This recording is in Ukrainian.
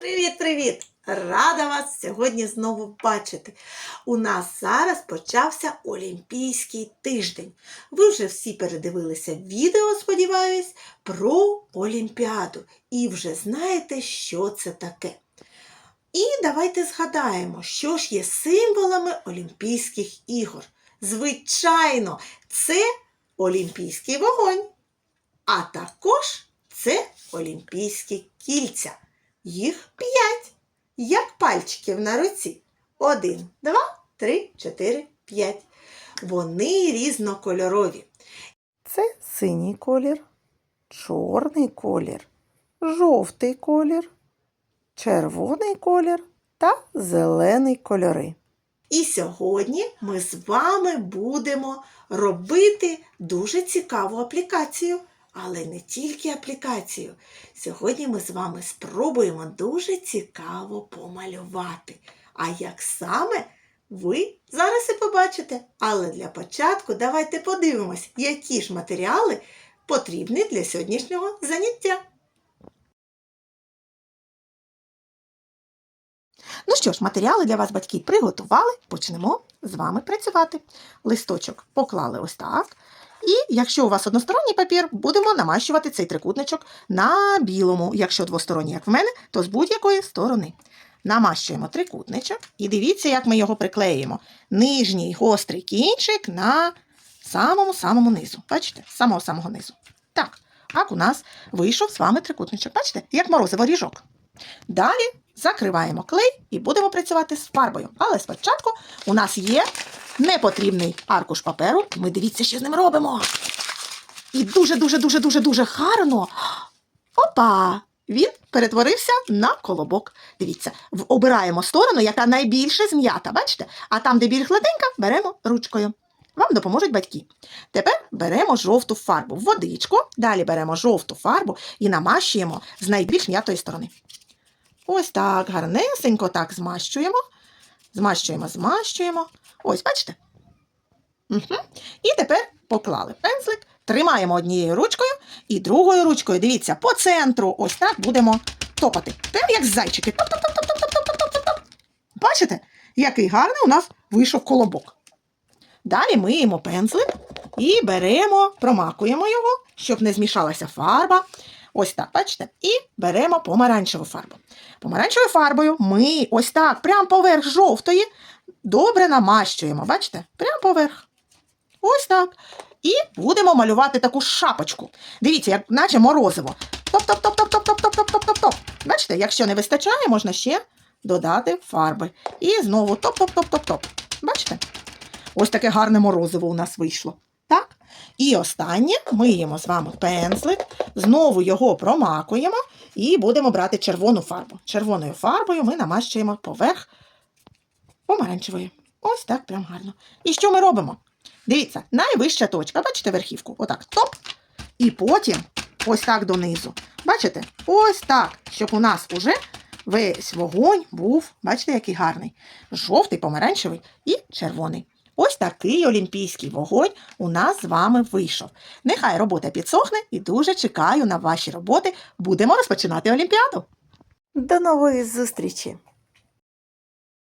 Привіт-привіт! Рада вас сьогодні знову бачити. У нас зараз почався Олімпійський тиждень. Ви вже всі передивилися відео, сподіваюсь, про Олімпіаду і вже знаєте, що це таке. І давайте згадаємо, що ж є символами Олімпійських ігор. Звичайно, це Олімпійський вогонь, а також це Олімпійські кільця. Їх п'ять, як пальчиків на руці. Один, два, три, чотири, п'ять. Вони різнокольорові. Це синій колір, чорний колір, жовтий колір, червоний колір та зелений кольори. І сьогодні ми з вами будемо робити дуже цікаву аплікацію. Але не тільки аплікацію. Сьогодні ми з вами спробуємо дуже цікаво помалювати. А як саме ви зараз і побачите. Але для початку давайте подивимось, які ж матеріали потрібні для сьогоднішнього заняття. Ну що ж, матеріали для вас батьки приготували, почнемо з вами працювати. Листочок поклали ось так. І якщо у вас односторонній папір, будемо намащувати цей трикутничок на білому. Якщо двосторонній, як в мене, то з будь-якої сторони. Намащуємо трикутничок і дивіться, як ми його приклеїмо. Нижній гострий кінчик на самому-самому низу. Бачите? З самого-самого низу. Так, так у нас вийшов з вами трикутничок. Бачите, як морозиво ріжок. Далі закриваємо клей і будемо працювати з фарбою. Але спочатку у нас є непотрібний аркуш паперу. Ми дивіться, що з ним робимо. І дуже-дуже-дуже-дуже-дуже гарно. Опа! Він перетворився на колобок. Дивіться, обираємо сторону, яка найбільше зм'ята, бачите? А там, де більш гладенька, беремо ручкою. Вам допоможуть батьки. Тепер беремо жовту фарбу в водичку, далі беремо жовту фарбу і намащуємо з найбільш м'ятої сторони. Ось так, гарнесенько так змащуємо. Змащуємо, змащуємо. Ось, бачите? Угу. І тепер поклали пензлик, тримаємо однією ручкою і другою ручкою, дивіться, по центру. Ось так будемо топати. Прям як зайчики. Бачите, який гарний у нас вийшов колобок. Далі миємо пензлик і беремо, промакуємо його, щоб не змішалася фарба. Ось так, бачите? І беремо помаранчеву фарбу. Помаранчевою фарбою ми ось так, прямо поверх жовтої, добре намащуємо. Бачите? Прямо поверх. Ось так. І будемо малювати таку шапочку. Дивіться, як наче морозиво. Топ-топ-топ-топ-топ-топ-топ-топ-топ. Бачите, якщо не вистачає, можна ще додати фарби. І знову топ-топ-топ-топ-топ. Бачите? Ось таке гарне морозиво у нас вийшло. Так? І останнє миємо з вами пензлик, знову його промакуємо і будемо брати червону фарбу. Червоною фарбою ми намащуємо поверх помаранчевої. Ось так прям гарно. І що ми робимо? Дивіться, найвища точка, бачите верхівку? Отак, топ. І потім ось так донизу. Бачите? Ось так, щоб у нас уже весь вогонь був, бачите, який гарний. Жовтий, помаранчевий і червоний. Ось такий олімпійський вогонь у нас з вами вийшов. Нехай робота підсохне і дуже чекаю на ваші роботи. Будемо розпочинати олімпіаду. До нової зустрічі!